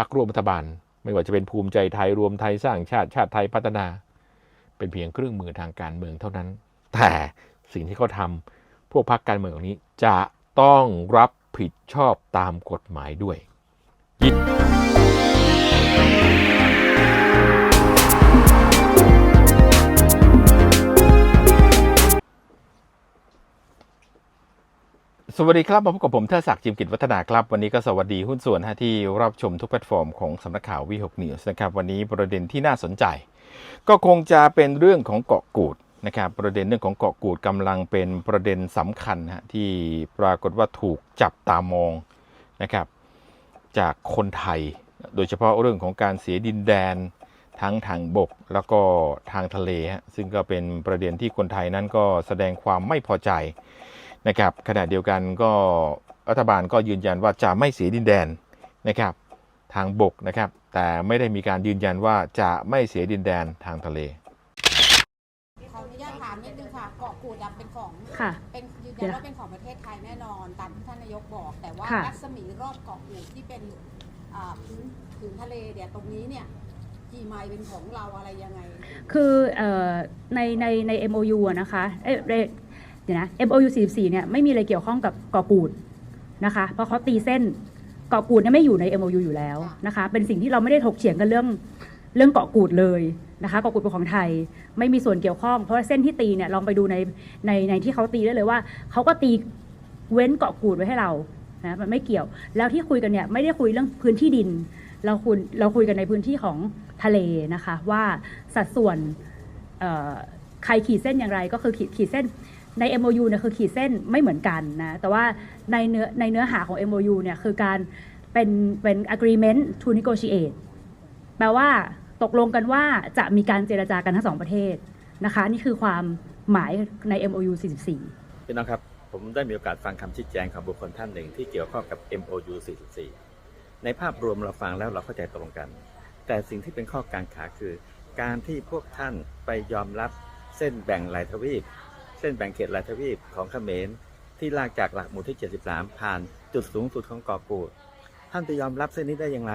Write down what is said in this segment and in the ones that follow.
พักร่วมรัฐบาล ไม่ว่าจะเป็นภูมิใจไทยรวมไทยสร้างชาติชาติไทยพัฒนา เป็นเพียงเครื่องมือทางการเมืองเท่านั้น แต่สิ่งที่เขาทำพวกพรรคการเมืองเหล่านี้จะต้องรับผิดชอบตามกฎหมายด้วย สวัสดีครับมาพบกับผมเทอศักดิ์จิมกิจวัฒนาครับ วันนี้ก็สวัสดีหุ้นส่วนที่รับชมทุกแพลตฟอร์มของสำนักข่าววีหกนิวส์นะครับ วันนี้ประเด็นที่น่าสนใจ ก็คงจะเป็นเรื่องของเกาะกูดนะครับประเด็นเรื่องของเกาะกูดกำลังเป็นประเด็นสำคัญฮะที่ปรากฏว่าถูกจับตามองนะครับจากคนไทย โดยเฉพาะเรื่องของการเสียดินแดนทั้งทางบกแล้วก็ทางทะเลฮะซึ่งก็เป็นประเด็นที่คนไทยนั้นก็แสดงความไม่พอใจ นะครับขณะเดียวกันก็รัฐบาลก็ยืนยันว่าจะไม่เสียดินแดนนะครับทางบกนะครับ แต่ไม่ได้มีการยืนยันว่าจะไม่เสียดินแดนทางทะเลขออนุญาตถามนิดนึงค่ะเกาะกูดอะเป็นของค่ะเป็นยืนเดี๋ยัยนวว่าเป็นของประเทศไทยแน่นอนตามที่ท่านนายกบอก แต่ว่าค่ะรัศมีรอบเกาะกูดที่เป็นอ่าพื้นผืนทะเลเนี่ยตรงนี้เนี่ยกี่ไมล์เป็นของเราอะไรยังไง คือเอ่อในในใน MOU อะนะคะเอ้ยเอ้ยเดี๋ยวนะ MOU 44เนี่ยไม่มีอะไรเกี่ยวข้องกับเกาะกูดนะคะ เพราะเขาตีเส้นเกาะกูดเนี่ยไม่อยู่ใน MOU อยู่แล้วนะคะ เป็นสิ่งที่เราไม่ได้ถกเถียงกันเรื่องเรื่องเกาะกูดเลยนะคะเกาะกูดเป็นของไทยไม่มีส่วนเกี่ยวข้อง เพราะว่าเส้นที่ตีเนี่ยลองไปดูในในในที่เขาตีได้เลยว่าเขาก็ตีเว้นเกาะกูดไว้ให้เรานะมันไม่เกี่ยว แล้วที่คุยกันเนี่ยไม่ได้คุยเรื่องพื้นที่ดิน เราคุยเราคุยกันในพื้นที่ของทะเลนะคะ ว่าสัดส่วนเอ่อใครขีดเส้นอย่างไรก็คือขีดขีดเส้น ใน MOU เนี่ยคือขีดเส้นไม่เหมือนกันนะแต่ว่าในเนื้อในเนื้อหาของ MOU เนี่ยคือการเป็นเป็น agreement to negotiate แปลว่าตกลงกันว่าจะมีการเจรจากันทั้งสองประเทศนะคะ นี่คือความหมายใน MOU 44พี่น้องครับ ผมได้มีโอกาสฟังคำชี้แจงของบุคคลท่านหนึ่งที่เกี่ยวข้องกับ MOU 44 ในภาพรวมเราฟังแล้วเราเข้าใจตรงกัน แต่สิ่งที่เป็นข้อกังขาคือ การที่พวกท่านไปยอมรับเส้นแบ่งหลายทวีป เส้นแบ่งเขตหลายทวีปของเขมรที่ลากจากหลักหมู่ที่ 73 ผ่านจุดสูงสุดของเกาะกูด ท่านจะยอมรับเส้นนี้ได้อย่างไร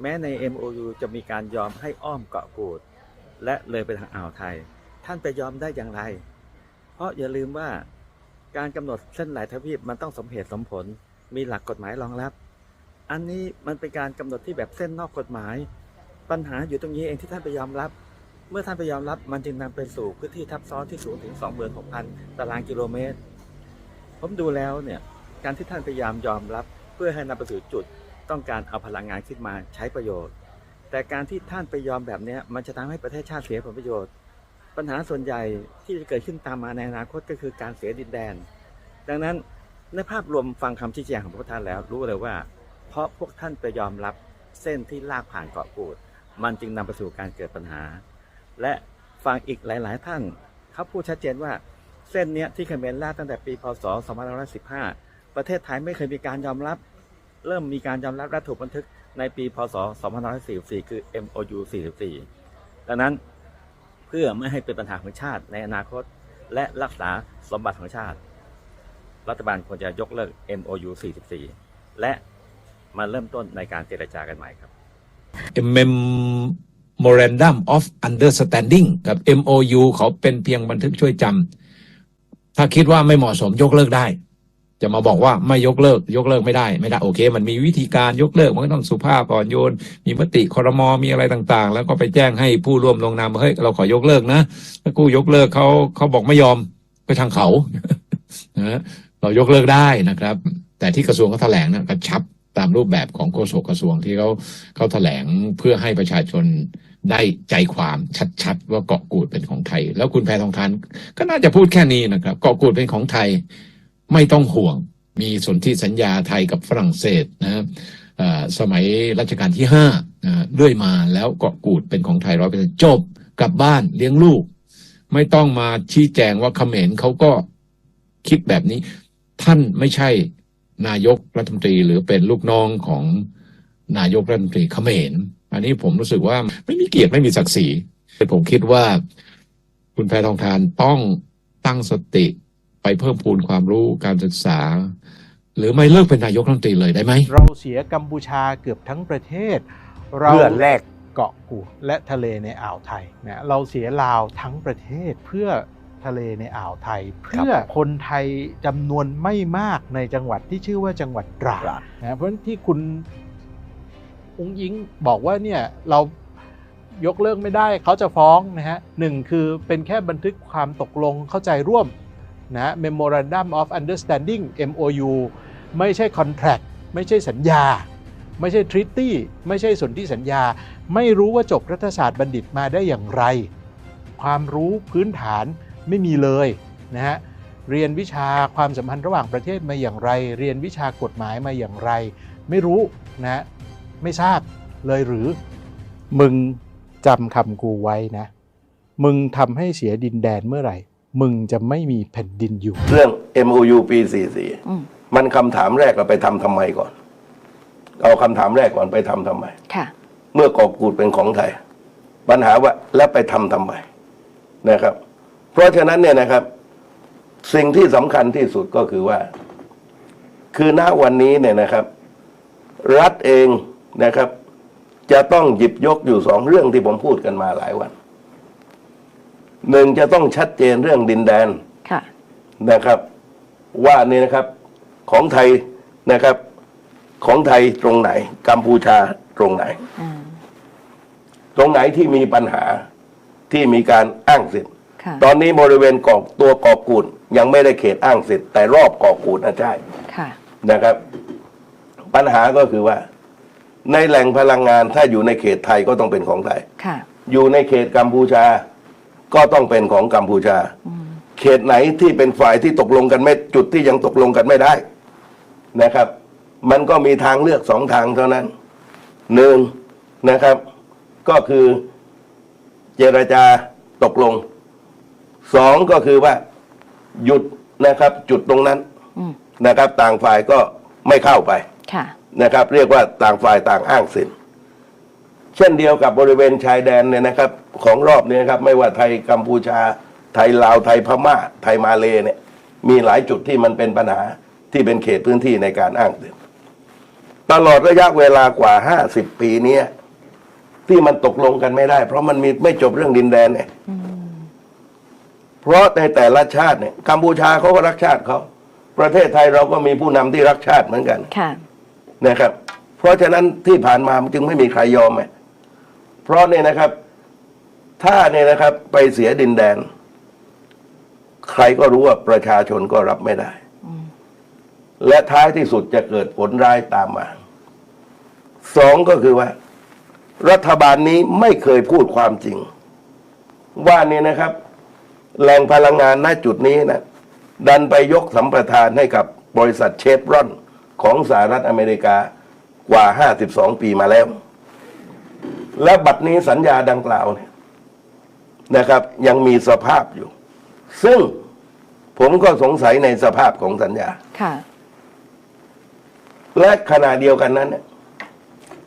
แม้ใน MOU จะมีการยอมให้อ้อมเกาะกูด และเลยไปทางอ่าวไทย ท่านไปยอมได้อย่างไร เพราะอย่าลืมว่าการกำหนดเส้นหลายทวีปมันต้องสมเหตุสมผล มีหลักกฎหมายรองรับ อันนี้มันเป็นการกำหนดที่แบบเส้นนอกกฎหมาย ปัญหาอยู่ตรงนี้เองที่ท่านไปยอมรับ เมื่อท่านไปยอมรับมันจึงนำไปสู่พื้นที่ทับซ้อนที่สูงถึง 26,000 ตารางกิโลเมตร ผมดูแล้วเนี่ยการที่ท่านพยายามยอมรับเพื่อให้นำไปสู่จุดต้องการเอาพลังงานขึ้นมาใช้ประโยชน์ แต่การที่ท่านไปยอมแบบนี้มันจะทำให้ประเทศชาติเสียผลประโยชน์ ปัญหาส่วนใหญ่ที่จะเกิดขึ้นตามมาในอนาคตก็คือการเสียดินแดน ดังนั้นในภาพรวมฟังคำชี้แจงของพวกท่านแล้วรู้เลยว่า เพราะพวกท่านไปยอมรับเส้นที่ลากผ่านเกาะกูด มันจึงนำไปสู่การเกิดปัญหา และฟังอีกหลาย ๆ ท่านเขาพูดชัดเจนว่าเส้นเนี้ยที่เขมรลากตั้งแต่ปีพศ 2515 ประเทศไทยไม่เคยมีการยอมรับ เริ่มมีการยอมรับและถูกบันทึกในปีพศ 2544 คือ MOU 44 ดังนั้นเพื่อไม่ให้เป็นปัญหาของชาติในอนาคต และรักษาสมบัติของชาติ รัฐบาลควรจะยกเลิก MOU 44 และมาเริ่มต้นในการเจรจากันใหม่ครับ Memorandum of Understanding กับ MOU เขาเป็นเพียงบันทึกช่วยจำถ้าคิดว่าไม่เหมาะสมยกเลิกได้ จะมาบอกว่าไม่ยกเลิก ยกเลิกไม่ได้ไม่ได้โอเค มันมีวิธีการยกเลิกมันก็ต้องสุภาพอ่อนโยน มีมติครมมีอะไรต่างๆ แล้วก็ไปแจ้งให้ผู้ร่วมลงนามเฮ้ยเราขอยกเลิกนะถ้ากูยกเลิกเขาเขาบอกไม่ยอมไปทางเขานะเรายกเลิกได้นะครับ แต่ที่กระทรวงเขาแถลงนะกระชับตามรูปแบบของโฆษกกระทรวงที่เขาเขาแถลงเพื่อให้ประชาชน ได้ใจความชัดๆ ว่าเกาะกูดเป็นของไทย แล้วคุณแพทองทานก็น่าจะพูดแค่นี้นะครับ เกาะกูดเป็นของไทยไม่ต้องห่วง มีสนธิสัญญาไทยกับฝรั่งเศสนะสมัยรัชกาลที่ห้าเรื่อยมาแล้วเกาะกูดเป็นของไทยร้อยเปอร์เซ็นจบกลับบ้านเลี้ยงลูก ไม่ต้องมาชี้แจงว่าเขมรเขาก็คิดแบบนี้ ท่านไม่ใช่นายกรัฐมนตรีหรือเป็นลูกน้องของนายกรัฐมนตรีเขมร อันนี้ผมรู้สึกว่าไม่มีเกียรติไม่มีศักดิ์ศรีผมคิดว่าคุณแพทองทานต้องตั้งสติไปเพิ่มพูนความรู้การศึกษา หรือไม่เลิกเป็นนายกรัฐมนตรีเลยได้ไหม เราเสียกัมพูชาเกือบทั้งประเทศ เราเพื่อแลกเกาะกูดและทะเลในอ่าวไทยนะเราเสียลาวทั้งประเทศเพื่อทะเลในอ่าวไทย เพื่อคนไทยจำนวนไม่มากในจังหวัดที่ชื่อว่าจังหวัดตราดนะเพราะนั้นที่คุณ อุ้งยิงบอกว่าเนี่ยเรายกเลิกไม่ได้เขาจะฟ้องนะฮะหนึ่งคือเป็นแค่บันทึกความตกลงเข้าใจร่วมนะ Memorandum of Understanding MOU ไม่ใช่ contract ไม่ใช่สัญญา ไม่ใช่ treaty ไม่ใช่สนธิสัญญา ไม่รู้ว่าจบรัฐศาสตร์บัณฑิตมาได้อย่างไร ความรู้พื้นฐานไม่มีเลยนะฮะเรียนวิชาความสัมพันธ์ระหว่างประเทศมาอย่างไร เรียนวิชากฎหมายมาอย่างไร ไม่รู้นะฮะ ไม่ทราบเลยหรือ มึงจำคำกูไว้นะ มึงทำให้เสียดินแดนเมื่อไหร่ มึงจะไม่มีแผ่นดินอยู่ เรื่อง MOU ปีอืม44มันคำถามแรกเราไปทำทำไมก่อน เอาคำถามแรกก่อนไปทำทำไมค่ะเมื่อกอบกูดเป็นของไทย ปัญหาว่าแล้วไปทำทำไมนะครับ เพราะฉะนั้นเนี่ยนะครับ สิ่งที่สำคัญที่สุดก็คือว่า คือณวันนี้เนี่ยนะครับ รัฐเอง นะครับ จะต้องหยิบยกอยู่สองเรื่องที่ผมพูดกันมาหลายวันหนึ่งจะต้องชัดเจนเรื่องดินแดนค่ะนะครับ ว่านี่นะครับของไทยนะครับ ของไทยตรงไหน กัมพูชาตรงไหนอืมตรงไหนที่มีปัญหาที่มีการอ้างสิทธิ์ค่ะตอนนี้บริเวณเกาะตัวเกาะกูดยังไม่ได้เขตอ้างสิทธิ์แต่รอบเกาะกูดนะใช่ค่ะนะครับ ปัญหาก็คือว่า ในแหล่งพลังงานถ้าอยู่ในเขตไทยก็ต้องเป็นของไทย ค่ะ อยู่ในเขตกัมพูชาก็ต้องเป็นของกัมพูชาอืมเขตไหนที่เป็นฝ่ายที่ตกลงกันไม่จุดที่ยังตกลงกันไม่ได้นะครับ มันก็มีทางเลือกสองทางเท่านั้นหนึ่งนะครับ ก็คือเจรจาตกลงสองก็คือว่าหยุดนะครับ จุดตรงนั้นอืมนะครับ ต่างฝ่ายก็ไม่เข้าไปค่ะ นะครับ เรียกว่าต่างฝ่ายต่างอ้างสิทธิ์เช่นเดียวกับบริเวณชายแดนเนี่ยนะครับ ของรอบนี้ครับ ไม่ว่าไทยกัมพูชา ไทยลาวไทยพม่า ไทยมาเลเนี่ย มีหลายจุดที่มันเป็นปัญหาที่เป็นเขตพื้นที่ในการอ้างสิทธิ์ตลอดระยะเวลากว่าห้าสิบปีเนี้ยที่มันตกลงกันไม่ได้ เพราะมันมีไม่จบเรื่องดินแดนเนี่ยเพราะในแต่ละชาติเนี่ยกัมพูชาเขาก็รักชาติเขาประเทศไทยเราก็มีผู้นำที่รักชาติเหมือนกันค่ะ นะครับ เพราะฉะนั้นที่ผ่านมามันจึงไม่มีใครยอมไงเพราะเนี่ยนะครับ ถ้าเนี่ยนะครับ ไปเสียดินแดน ใครก็รู้ว่าประชาชนก็รับไม่ได้ และท้ายที่สุดจะเกิดผลร้ายตามมาสองก็คือว่า รัฐบาลนี้ไม่เคยพูดความจริง ว่าเนี่ยนะครับแหล่งพลังงานณจุดนี้นะดันไปยกสัมปทานให้กับบริษัทเชฟรอน ของสหรัฐอเมริกากว่า 52 ปีมาแล้ว และบัดนี้สัญญาดังกล่าวเนี่ยนะครับ ยังมีสภาพอยู่ ซึ่งผมก็สงสัยในสภาพของสัญญาค่ะและขณะเดียวกันนั้นเนี่ย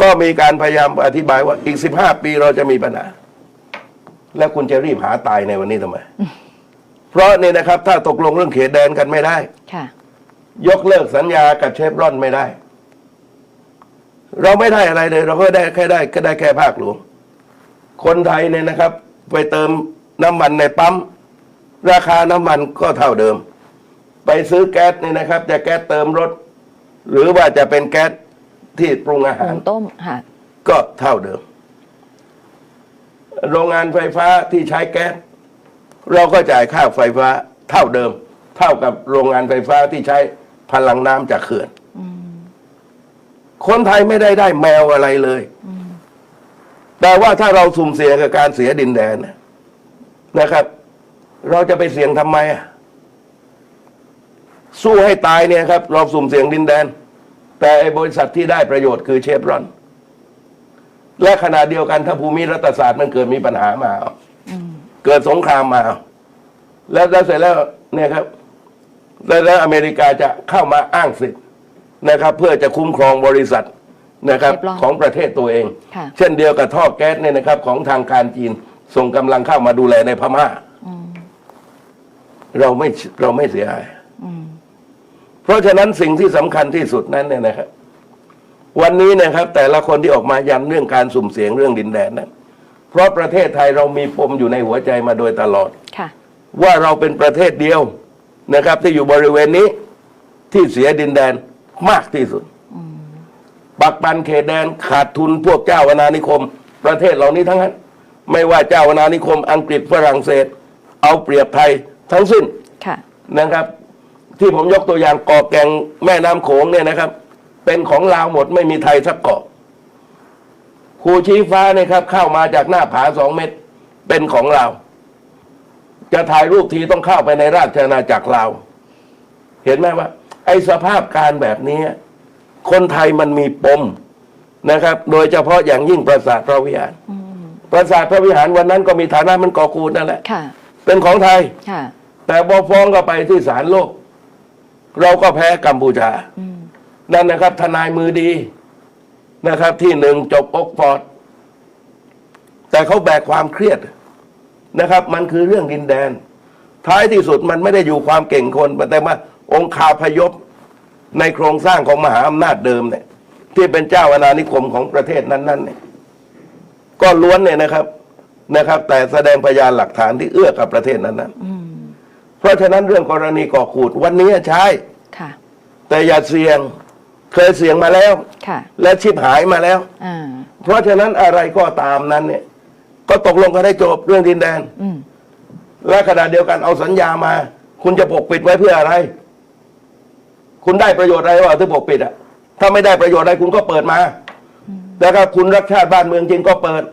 ก็มีการพยายามอธิบายว่าอีก 15 ปีเราจะมีปัญหา แล้วคุณจะรีบหาตายในวันนี้ทำไม เพราะนี่นะครับ ถ้าตกลงเรื่องเขตแดนกันไม่ได้ค่ะ ยกเลิกสัญญากับเชฟรอนไม่ได้ เราไม่ได้อะไรเลย เราก็ได้แค่ได้ก็ได้แค่ภาคหลวง คนไทยเนี่ยนะครับ ไปเติมน้ำมันในปั๊มราคาน้ำมันก็เท่าเดิม ไปซื้อแก๊สเนี่ยนะครับ จะแก๊สเติมรถ หรือว่าจะเป็นแก๊สที่ปรุงอาหุหารงต้มค่ะก็เท่าเดิม โรงงานไฟฟ้าที่ใช้แก๊สเราก็จ่ายค่าไฟฟ้าเท่าเดิม เท่ากับโรงงานไฟฟ้าที่ใช้ พลังน้ำจากเขื่อนคนไทยไม่ได้ได้แมวอะไรเลย แต่ว่าถ้าเราสุ่มเสี่ยงกับการเสียดินแดนน่ะนะครับ เราจะไปเสี่ยงทำไมอะสู้ให้ตายเนี่ยครับ เราสุ่มเสี่ยงดินแดน แต่ไอ้บริษัทที่ได้ประโยชน์คือเชฟรอน และขณะเดียวกันถ้าภูมิรัฐศาสตร์มันเกิดมีปัญหามาเอาเกิดสงครามมาเอาแล้วแล้วเสร็จแล้วเนี่ยครับ แล้วแล้วอเมริกาจะเข้ามาอ้างสิทธิ์นะครับ เพื่อจะคุ้มครองบริษัทนะครับเชฟรอนของประเทศตัวเอง ค่ะ เช่นเดียวกับท่อแก๊สเนี่ยนะครับ ของทางการจีนส่งกำลังเข้ามาดูแลในพม่าเราไม่เราไม่เสียหาย อืมเพราะฉะนั้นสิ่งที่สำคัญที่สุดนั้นเนี่ยนะครับ วันนี้นะครับ แต่ละคนที่ออกมายันเรื่องการสุ่มเสียงเรื่องดินแดนนั้นเพราะประเทศไทยเรามีปมอยู่ในหัวใจมาโดยตลอด ค่ะ ว่าเราเป็นประเทศเดียว นะครับ ที่อยู่บริเวณนี้ที่เสียดินแดนมากที่สุดปักปันเขตแดนขาดทุนพวกเจ้าอาณานิคม ประเทศเหล่านี้ทั้งนั้น ไม่ว่าเจ้าอาณานิคม อังกฤษฝรั่งเศส เอาเปรียบไทยทั้งสิ้นค่ะนะครับ ที่ผมยกตัวอย่างเกาะแก่งแม่น้ำโขงเนี่ยนะครับ เป็นของลาวหมดไม่มีไทยสักเกาะภูชี้ฟ้าเนี่ยครับ เข้ามาจากหน้าผาสองเมตร เป็นของลาว จะถ่ายรูปทีต้องเข้าไปในราชอาณาจักรลาวเห็นไหมว่า ไอ้สภาพการแบบนี้ คนไทยมันมีปมนะครับ โดยเฉพาะอย่างยิ่งปราสาทพระวิหารปราสาทพระวิหารวันนั้นก็มีฐานะมันก่อกูลนั่นแหละค่ะเป็นของไทยค่ะแต่บอฟ้องก็ไปที่ศาลโลก เราก็แพ้กัมพูชาอืมนั่นนะครับ ทนายมือดีนะครับ ที่หนึ่งจบอกฟอร์ดแต่เขาแบกความเครียด นะครับ มันคือเรื่องดินแดน ท้ายที่สุดมันไม่ได้อยู่ความเก่งคน แต่ว่าองค์คาพยพในโครงสร้างของมหาอำนาจเดิมเนี่ย ที่เป็นเจ้าอาณานิคมของประเทศนั้น ๆ เนี่ย ก็ล้วนเนี่ยนะครับนะครับ แต่แสดงพยานหลักฐานที่เอื้อกับประเทศนั้นๆอืมเพราะฉะนั้นเรื่องกรณีก่อขูดวันนี้ใช้ค่ะแต่อย่าเสี่ยงเคยเสี่ยงมาแล้วค่ะและชิบหายมาแล้วอ่าเพราะฉะนั้นอะไรก็ตามนั้นเนี่ย ก็ตกลงกันได้จบเรื่องดินแดนอืมและขณะเดียวกันเอาสัญญามา คุณจะปกปิดไว้เพื่ออะไร คุณได้ประโยชน์อะไรวะที่ปกปิดอะถ้าไม่ได้ประโยชน์อะไรคุณก็เปิดมาแล้วก็คุณรักชาติบ้านเมืองจริงก็เปิด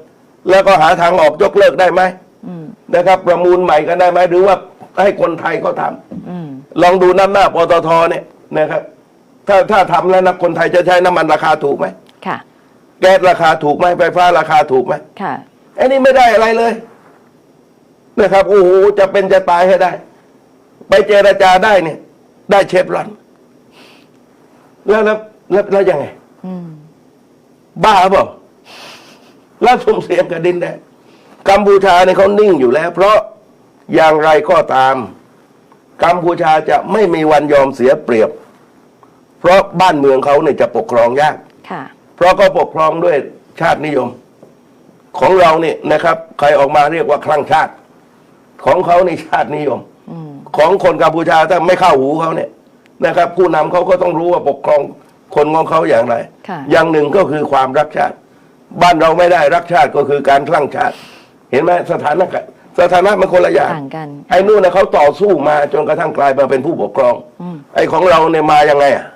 แล้วก็หาทางออกยกเลิกได้ไหมอืมนะครับ ประมูลใหม่กันได้ไหมหรือว่าให้คนไทยเขาทำอืมลองดูน้ำหน้าปตทเนี่ยนะครับ ถ้าถ้าทำแล้วนะคนไทยจะใช้น้ำมันราคาถูกไหมค่ะ แก๊สราคาถูกไหมไฟฟ้าราคาถูกไหมค่ะ ไอ้นี่ไม่ได้อะไรเลย นะครับโอ้โหจะเป็นจะตายให้ได้ ไปเจรจาได้เนี่ย ได้เชฟรอน แล้วแล้วแล้วแล้วยังไงอืมบ้าเปล่าแล้วสุ่มเสียงกับดินแดนกัมพูชาเนี่ยเขานิ่งอยู่แล้ว เพราะอย่างไรก็ตาม กัมพูชาจะไม่มีวันยอมเสียเปรียบ เพราะบ้านเมืองเขาเนี่ยจะปกครองยากค่ะเพราะเขาปกครองด้วยชาตินิยม ของเราเนี่ยนะครับ ใครออกมาเรียกว่าคลั่งชาติ ของเขานี่ชาตินิยมอืมของคนกัมพูชาถ้าไม่เข้าหูเขาเนี่ยนะครับ ผู้นำเขาก็ต้องรู้ว่าปกครองคนของเขาอย่างไรค่ะอย่างหนึ่งก็คือความรักชาติ บ้านเราไม่ได้รักชาติก็คือการคลั่งชาติ เห็นไหมสถานะกันสถานะมันคนละอย่างต่างกันไอ้นู่นนะเขาต่อสู้มาจนกระทั่งกลายมาเป็นผู้ปกครองอืมไอ้ของเราเนี่ยมายังไงอะ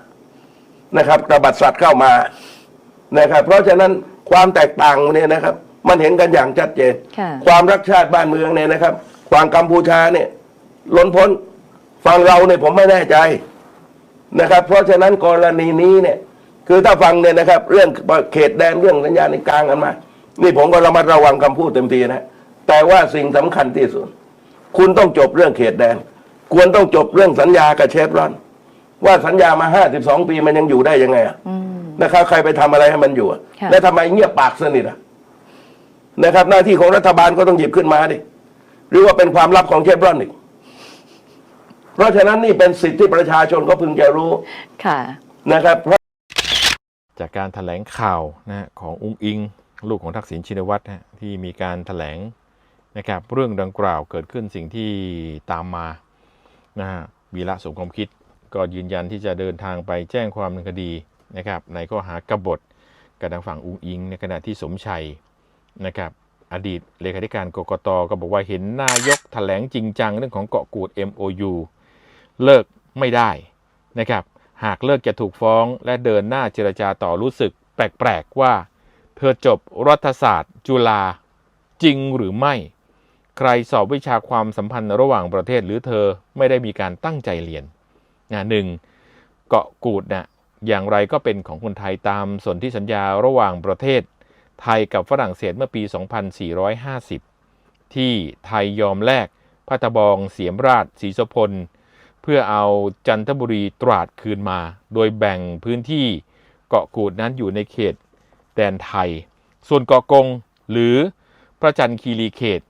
นะครับกระบัดสัตว์เข้ามานะครับ เพราะฉะนั้นความแตกต่างเนี่ยนะครับ มันเห็นกันอย่างชัดเจนค่ะความรักชาติบ้านเมืองเนี่ยนะครับความกัมพูชาเนี่ยล้นพ้นฝั่งเราเนี่ยผมไม่แน่ใจนะครับ เพราะฉะนั้นกรณีนี้เนี่ยคือถ้าฟังเนี่ยนะครับ เรื่องเขตแดนเรื่องสัญญาในกลางกันมา นี่ผมก็ระมัดระวังคำพูดเต็มทีนะแต่ว่าสิ่งสำคัญที่สุด คุณต้องจบเรื่องเขตแดน ควรต้องจบเรื่องสัญญากับเชฟรอน ว่าสัญญามาห้าสิบสองปีมันยังอยู่ได้ยังไงอะอืมนะครับใครไปทำอะไรให้มันอยู่อะค่ะแล้วทำไมเงียบปากสนิทอะ นะครับ หน้าที่ของรัฐบาลก็ต้องหยิบขึ้นมาดิหรือว่าเป็นความลับของเชฟรอนอีกเพราะฉะนั้นนี่เป็นสิทธิที่ประชาชนก็พึงจะรู้ค่ะนะครับเพราะจากการถแถลงข่าวนะฮะของอุ้งอิง ลูกของทักษิณชินวัตรนะฮะที่มีการถแถลงนะครับเรื่องดังกล่าวเกิดขึ้นสิ่งที่ตามมานะฮะวีระสมความคิดก็ยืนยันที่จะเดินทางไปแจ้งความดำเนินคดีนะครับในข้อหากบฏกับทางฝั่งอุ้งอิง ในขณะที่สมชัย นะครับอดีตเลขาธิการกกตก็บอกว่าเห็นนายกถแถลงจริงจังเรื่องของเกาะกูด MOU เลิกไม่ได้นะครับหากเลิกจะถูกฟ้องและเดินหน้าเจรจาต่อรู้สึกแปลกๆว่า เธอจบรัฐศาสตร์ จุฬาจริงหรือไม่ ใครสอบวิชาความสัมพันธ์ระหว่างประเทศหรือเธอไม่ได้มีการตั้งใจเรียนนะหนึ่งเกาะกูดนะอย่างไรก็เป็นของคนไทยตามสนธิสัญญาระหว่างประเทศ ไทยกับฝรั่งเศสเมื่อปี 2450 ที่ไทยยอมแลกพัทบองเสียมราชศรีสพล เพื่อเอาจันทบุรีตราดคืนมา โดยแบ่งพื้นที่เกาะกูดนั้นอยู่ในเขตแดนไทย ส่วนเกาะกงหรือพระจันทร์คีรีเขต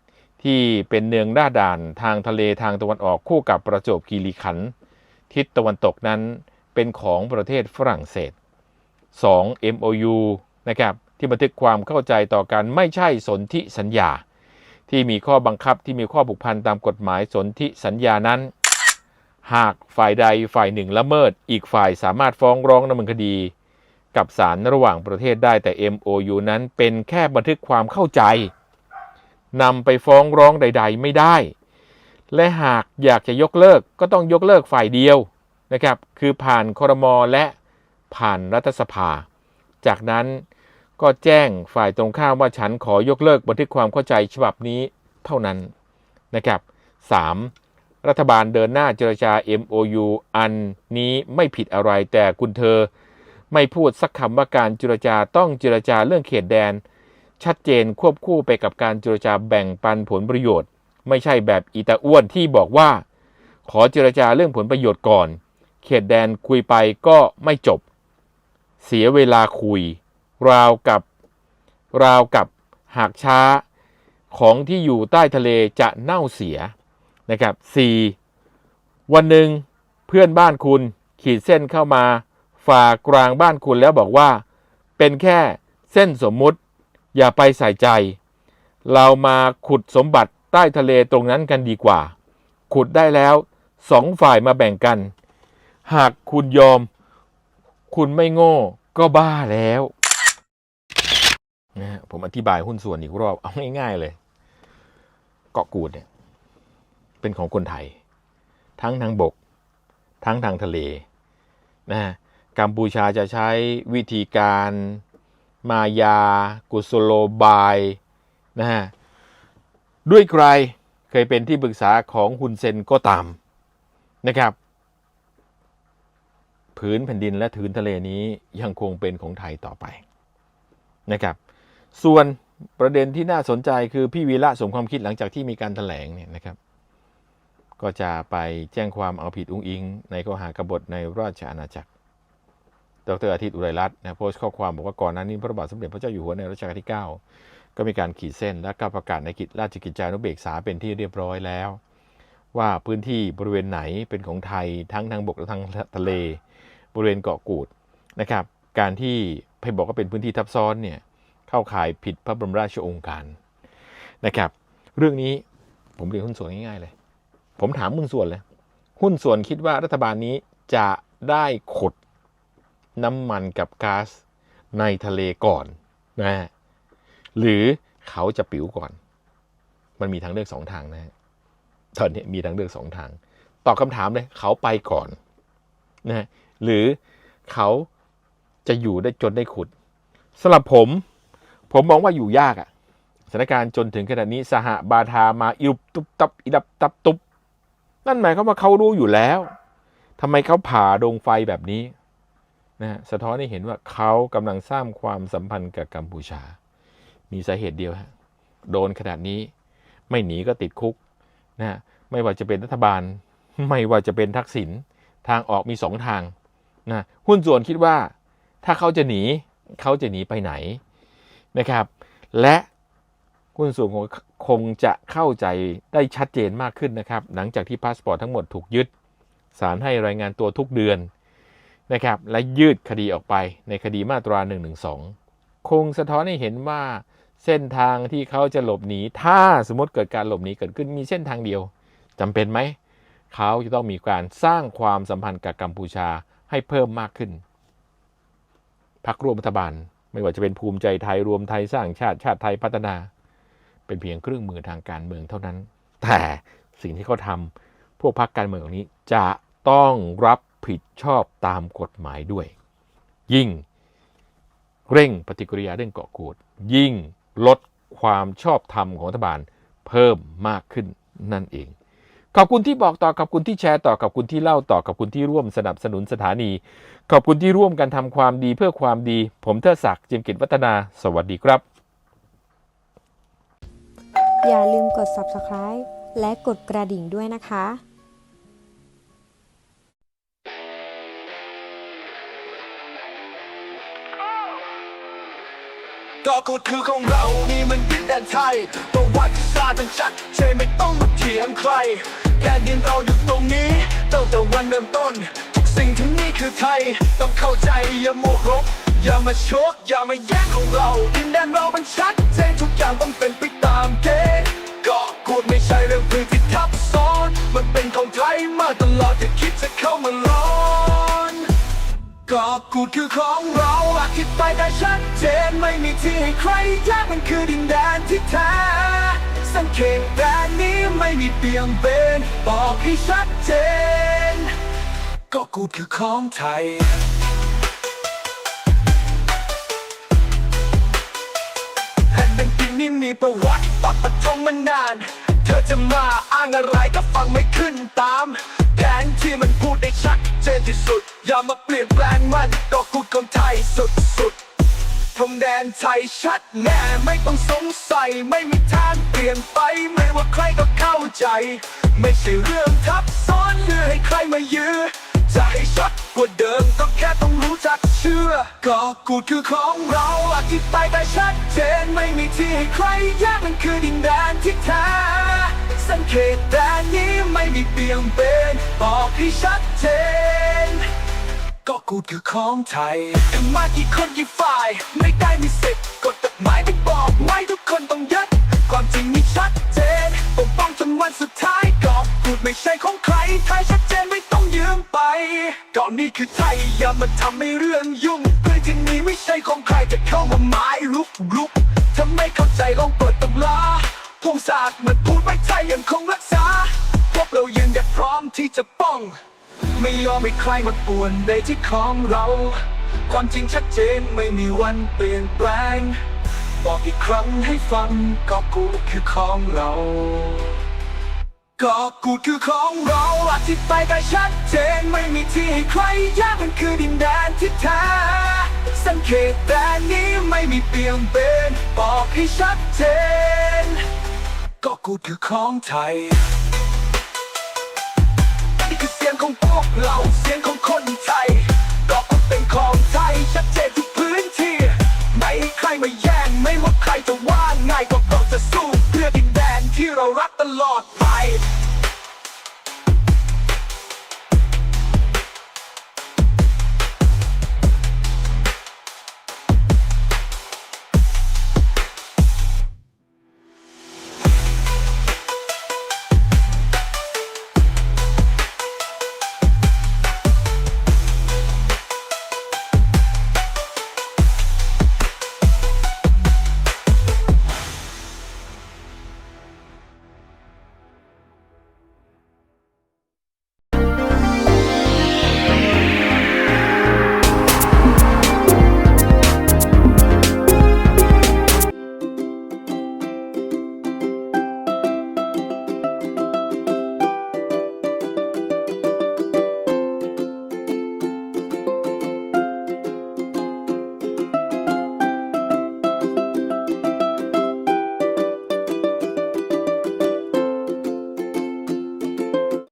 ที่เป็นเนืองหน้าด่านทางทะเลทางตะวันออกคู่กับประจวบคีรีขันธ์ทิศตะวันตกนั้นเป็นของประเทศฝรั่งเศส 2. MOU นะครับ ที่บันทึกความเข้าใจต่อกันไม่ใช่สนธิสัญญา ที่มีข้อบังคับที่มีข้อผูกพันตามกฎหมายสนธิสัญญานั้น หากฝ่ายใดฝ่ายหนึ่งละเมิด อีกฝ่ายสามารถฟ้องร้องดำเนินคดี กับศาลระหว่างประเทศได้แต่ MOU นั้นเป็นแค่บันทึกความเข้าใจนำไปฟ้องร้องใด ๆ ไม่ได้ และหากอยากจะยกเลิกก็ต้องยกเลิกฝ่ายเดียวนะครับ คือผ่านครมและผ่านรัฐสภา จากนั้น ก็แจ้งฝ่ายตรงข้ามว่าฉันขอยกเลิกบันทึกความเข้าใจฉบับนี้เท่านั้นนะครับ 3. รัฐบาลเดินหน้าเจรจา MOU อันนี้ไม่ผิดอะไรแต่คุณเธอ ไม่พูดสักคำว่าการเจรจาต้องเจรจาเรื่องเขตแดน ชัดเจนควบคู่ไปกับการเจรจาแบ่งปันผลประโยชน์ ไม่ใช่แบบอีตาอ้วนที่บอกว่า ขอเจรจาเรื่องผลประโยชน์ก่อน เขตแดนคุยไปก็ไม่จบ เสียเวลาคุย ราวกับราวกับหากช้าของที่อยู่ใต้ทะเลจะเน่าเสียนะครับ 4. วันหนึ่งเพื่อนบ้านคุณขีดเส้นเข้ามาฝ่ากลางบ้านคุณแล้วบอกว่า เป็นแค่เส้นสมมุติ อย่าไปใส่ใจ เรามาขุดสมบัติใต้ทะเลตรงนั้นกันดีกว่า ขุดได้แล้วสองฝ่ายมาแบ่งกัน หากคุณยอม คุณไม่โง่ก็บ้าแล้ว นะฮะผมอธิบายหุ้นส่วนอีกรอบ เอาง่ายๆเลย เกาะกูดเนี่ยเป็นของคนไทย ทั้งทางบก ทั้งทางทะเลนะฮะกัมพูชาจะใช้วิธีการมายา กุสโลบายนะฮะด้วยใครเคยเป็นที่ปรึกษาของฮุนเซนก็ตามนะครับ ผืนแผ่นดินและถืนทะเลนี้ยังคงเป็นของไทยต่อไปนะครับ ส่วนประเด็นที่น่าสนใจคือพี่วีระสมความคิดหลังจากที่มีการถแถลงเนี่ยนะครับ ก็จะไปแจ้งความเอาผิดอุ้งอิง ในข้อหากบฏในราชอาณาจักร ดรอาทิตย์อุไรรัตน์นะโพสต์ข้อความบอกว่าก่อนหน้านี้พระบาทสมเด็จพระเจ้าอยู่หัวในรัชกาลที่ 9 ก็มีการขีดเส้นและก็ประกาศในกิจราชกิจจานุเบกษาเป็นที่เรียบร้อยแล้ว ว่าพื้นที่บริเวณไหนเป็นของไทยทั้งทางบกและทางทะเล บริเวณเกาะกูดนะครับ การที่ให้บอกว่าเป็นพื้นที่ทับซ้อนเนี่ย เข้าข่ายผิดพระบรมราชโองการนะครับ เรื่องนี้ผมเรียนหุ้นส่วนง่ายๆเลย ผมถามหุ้นส่วนเลย หุ้นส่วนคิดว่ารัฐบาลนี้จะได้ขุดน้ำมันกับก๊าซในทะเลก่อนนะฮะหรือเขาจะปิ๋วก่อน มันมีทางเลือกสองทางนะฮะตอนนี้มีทางเลือกสองทางตอบคำถามเลยเขาไปก่อนนะฮะหรือเขาจะอยู่ได้จนได้ขุดสำหรับผม ผมมองว่าอยู่ยากอะสถานการณ์จนถึงขนาดนี้สหบาทามาอิบตุบตับอิดับตับตุบนั่นหมายความว่าเขารู้อยู่แล้วทำไมเขาผ่าดงไฟแบบนี้นะฮะสะท้อนให้เห็นว่าเขากำลังสร้างความสัมพันธ์กับกัมพูชา มีสาเหตุเดียวฮะโดนขนาดนี้ ไม่หนีก็ติดคุกนะฮะไม่ว่าจะเป็นรัฐบาล ไม่ว่าจะเป็นทักษิณทางออกมีสองทางนะหุ้นส่วนคิดว่าถ้าเขาจะหนีเขาจะหนีไปไหน นะครับ และหุ้นส่วนคงคงจะเข้าใจได้ชัดเจนมากขึ้นนะครับ หลังจากที่พาสปอร์ตทั้งหมดถูกยึดศาลให้รายงานตัวทุกเดือนนะครับ และยืดคดีออกไปในคดีมาตรา112คงสะท้อนให้เห็นว่าเส้นทางที่เขาจะหลบหนี ถ้าสมมติเกิดการหลบหนีเกิดขึ้นมีเส้นทางเดียวจำเป็นไหม เขาจะต้องมีการสร้างความสัมพันธ์กับกัมพูชาให้เพิ่มมากขึ้นพักร่วมรัฐบาล ไม่ว่าจะเป็นภูมิใจไทยรวมไทยสร้างชาติชาติไทยพัฒนา เป็นเพียงเครื่องมือทางการเมืองเท่านั้น แต่สิ่งที่เขาทำพวกพรรคการเมืองเหล่านี้จะต้องรับผิดชอบตามกฎหมายด้วย ยิ่งเร่งปฏิกิริยาเรื่องเกาะกูด ยิ่งลดความชอบธรรมของรัฐบาลเพิ่มมากขึ้นนั่นเอง ขอบคุณที่บอกต่อขอบคุณที่แชร์ต่อขอบคุณที่เล่าต่อขอบคุณที่ร่วมสนับสนุนสถานี ขอบคุณที่ร่วมกันทำความดีเพื่อความดี ผมเทดศักดิ์จิมกิจวัฒนา สวัสดีครับ อย่าลืมกด subscribe และกดกระดิ่งด้วยนะคะก็กฎคือของเรานี่มันดินแดนไทยประวัติศาสตร์มันชัดใช่ไม่ต้องมาเถียงใคร แค่ดินเราอยู่ตรงนี้ตั้งแต่วันเริ่มต้น ทุกสิ่งที่นี่คือไทย ต้องเข้าใจอย่าโมโหอย่ามาชกอย่ามาแย่งของเราดินแดนเรามันชัดเจนทุกอย่างต้องเป็นไปตามเกณฑ์กาะกูดไม่ใช่เรื่องพื้นที่ทับซ้อน มันเป็นของไทยมาตลอดอย่าคิดจะเข้ามาร้อนกาะกูดคือของเราอธิบายได้ชัดเจนไม่มีที่ให้ใครแยกมันคือดินแดนที่แท้ สังเกตแดนนี้ไม่มีเปลี่ยนเบนบอกให้ชัดเจนกาะกูดคือของไทย แผ่นเป็นดินนี่มีประวัติปักปัทงมานาน เธอจะมาอ้างอะไรก็ฟังไม่ขึ้นตามแผนที่มันพูดได้ชัดเจนที่สุด อย่ามาเปลี่ยนแปลงมันก็กูดของไทยสุดๆ พรมแดนไทยชัดแน่ไม่ต้องสงสัย ไม่มีทางเปลี่ยนไป ไม่ว่าใครก็เข้าใจ ไม่ใช่เรื่องทับซ้อนหรือให้ใครมายื้อจะให้ชัดกว่าเดิมก็แค่ต้องรู้จักเชื่อ ก็กูคือของเราอธิบายได้ชัดเจนไม่มีที่ให้ใครแยกมันคือดินแดนที่แท้ สังเกตแดนนี้ไม่มีเปลี่ยนเบนบอกให้ชัดเจน กูคือของไทยถึงมากี่คนกี่ฝ่าย ไม่ได้มีสิทธิ์กฎกฎหมายไม่บอกไม่ทุกคนต้องยึดความจริงมีชัดเจนปกป้องจนวันสุดท้ายก็กูดไม่ใช่ของใครไทยชัดเจนไม่ต้องยืมไปก็นี่คือไทยอย่ามาทำให้เรื่องยุ่งพื้นที่นี้ไม่ใช่ของใครจะเข้ามาหมายลุกลุกถ้าไม่เข้าใจลองเปิดตำราพงศาสตร์มันพูดไว้ไทยยังคงรักษา พวกเรายืนหยัดพร้อมที่จะป้อง ไม่ยอมให้ใครมาป่วนในที่ของเรา ความจริงชัดเจนไม่มีวันเปลี่ยนแปลง บอกอีกครั้งให้ฟังก็กูคือของเราก็กูคือของเราอธิบายได้ชัดเจนไม่มีที่ให้ใครแยกมันคือดินแดนที่แท้สังเกตแดนนี้ไม่มีเปลี่ยนเบนบอกให้ชัดเจนก็กูคือของไทย สียงของพวกเราเสียงของคนไทยดอกก็เป็นของไทยชัดเจนทุกพื้นที่ ไม่ใครมาแย่งไม่ว่าใครจะว่า